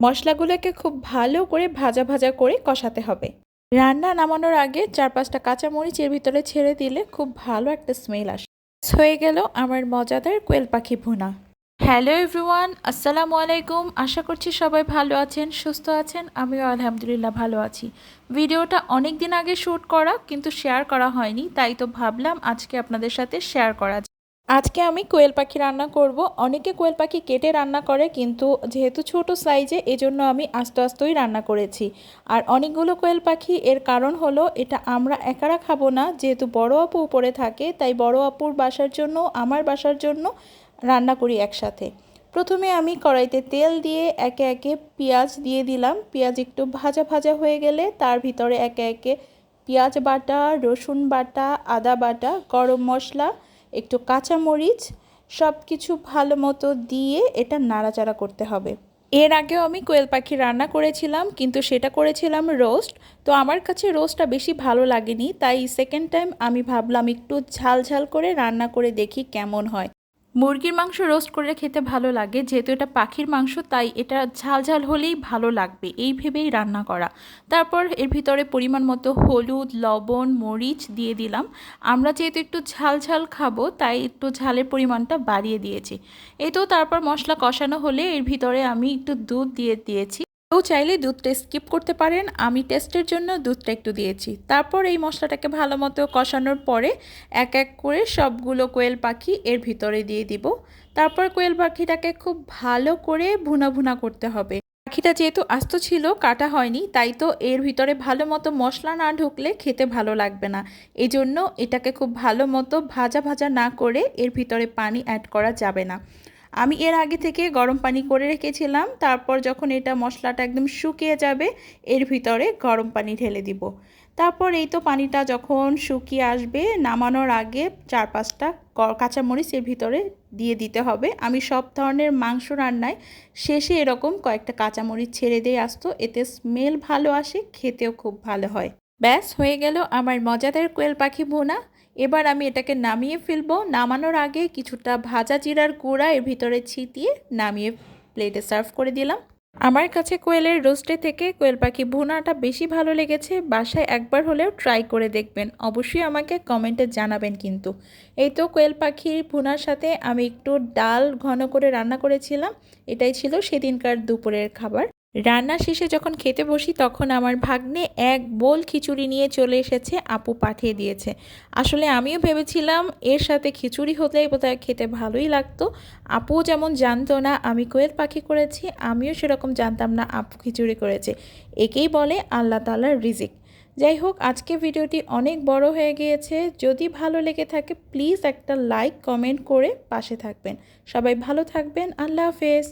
মশলাগুলোকে খুব ভালো করে ভাজা ভাজা করে কষাতে হবে। রান্না নামানোর আগে চার পাঁচটা কাঁচামরিচ এর ভিতরে ছেড়ে দিলে খুব ভালো একটা স্মেল আসে। হয়ে গেল আমার মজাদার কোয়েল পাখি ভুনা। হ্যালো এভরিওয়ান, আসসালামু আলাইকুম। আশা করছি সবাই ভালো আছেন, সুস্থ আছেন। আমিও আলহামদুলিল্লাহ ভালো আছি। ভিডিওটা অনেক দিন আগে শ্যুট করা, কিন্তু শেয়ার করা হয়নি, তাই তো ভাবলাম আজকে আপনাদের সাথে শেয়ার করা আজকে আমি কোয়েল পাখি রান্না করব। অনেকে কোয়েল পাখি কেটে রান্না করে, কিন্তু যেহেতু ছোট সাইজে, এজন্য আমি আস্তে আস্তেই রান্না করেছি। আর অনেকগুলো কোয়েল পাখি, এর কারণ হলো, এটা আমরা একারা খাব না। যেহেতু বড় আপু উপরে থাকে, তাই বড় আপুর বাসার জন্য, আমার বাসার জন্য রান্না করি একসাথে। প্রথমে আমি কড়াইতে তেল দিয়ে একে একে পেঁয়াজ দিয়ে দিলাম। পেঁয়াজ একটু ভাজা ভাজা হয়ে গেলে, তার ভিতরে একে একে পেঁয়াজ বাটা, রসুন বাটা, আদা বাটা, গরম মশলা একটু কাঁচামরিচ সব কিছু ভালো মতো দিয়ে এটা নাড়াচাড়া করতে হবে। এর আগেও আমি কোয়েল পাখি রান্না করেছিলাম, কিন্তু সেটা করেছিলাম রোস্ট। তো আমার কাছে রোস্টটা বেশি ভালো লাগেনি, তাই সেকেন্ড টাইম আমি ভাবলাম একটু ঝাল ঝাল করে রান্না করে দেখি কেমন হয়। মুরগির মাংস রোস্ট করে খেতে ভালো লাগে। যেহেতু এটা পাখির মাংস, তাই এটা ঝাল ঝাল হলেই ভালো লাগবে। এই ভেবেই রান্না করা। তারপর এর ভিতরে পরিমাণ মতো হলুদ, লবণ, মরিচ দিয়ে দিলাম। আমরা যেহেতু একটু ঝাল ঝাল খাব, তাই একটু ঝালের পরিমাণটা বাড়িয়ে দিয়েছি। এই তো তারপর মশলা কষানো হলে এর ভিতরে আমি একটু দুধ দিয়ে দিয়েছি। কেউ চাইলে দুধটা স্কিপ করতে পারেন। আমি টেস্টের জন্য দুধটা একটু দিয়েছি। তারপর এই মশলাটাকে ভালো মতো কষানোর পরে এক এক করে সবগুলো কোয়েল পাখি এর ভিতরে দিয়ে দিব। তারপর কোয়েল পাখিটাকে খুব ভালো করে ভুনা ভুনা করতে হবে। পাখিটা যেহেতু আস্ত ছিল, কাটা হয়নি, তাই তো এর ভিতরে ভালো মতো মশলা না ঢুকলে খেতে ভালো লাগবে না। এই জন্য এটাকে খুব ভালো মতো ভাজা ভাজা না করে এর ভিতরে পানি অ্যাড করা যাবে না। আমি এর আগে থেকে গরম পানি করে রেখেছিলাম, তারপর যখন এটা মশলাটা একদম শুকিয়ে যাবে, এর ভিতরে গরম পানি ঢেলে দিব। তারপর এই তো পানিটা যখন শুকিয়ে আসবে, নামানোর আগে চার পাঁচটা কাঁচামরিচ এর ভিতরে দিয়ে দিতে হবে। আমি সব ধরনের মাংস রান্নায় শেষে এরকম কয়েকটা কাঁচামরিচ ছেড়ে দিয়ে আসতো, এতে স্মেল ভালো আসে, খেতেও খুব ভালো হয়। ব্যাস, হয়ে গেল আমার মজাদার কোয়েল পাখি ভোনা। এবার আমি এটাকে নামিয়ে ফেলব। নামানোর আগে কিছুটা ভাজা জিরার গুঁড়া এর ভিতরে ছিটিয়ে নামিয়ে প্লেটে সার্ভ করে দিলাম। আমার কাছে কোয়েলের রোস্টে থেকে কোয়েল পাখি ভুনাটা বেশি ভালো লেগেছে। বাসায় একবার হলেও ট্রাই করে দেখবেন। অবশ্যই আমাকে কমেন্টে জানাবেন কিন্তু। এই তো কোয়েল পাখির ভুনার সাথে আমি একটু ডাল ঘন করে রান্না করেছিলাম। এটাই ছিল সেদিনকার দুপুরের খাবার। রান্না শেষে যখন খেতে বসি, তখন আমার ভাগ্নে এক বোল খিচুড়ি নিয়ে চলে এসেছে, আপু পাঠিয়ে দিয়েছে। আসলে আমিও ভেবেছিলাম এর সাথে খিচুড়ি হলেই বোধহয় খেতে ভালোই লাগতো। আপুও যেমন জানতো না আমি কোয়েল পাখি করেছি, আমিও সেরকম জানতাম না আপু খিচুড়ি করেছে। একেই বলে আল্লাহ তালার রিজিক। যাই হোক, আজকে ভিডিওটি অনেক বড় হয়ে গিয়েছে। যদি ভালো লেগে থাকে, প্লিজ একটা লাইক, কমেন্ট করে পাশে থাকবেন। সবাই ভালো থাকবেন, আল্লাহ হাফেজ।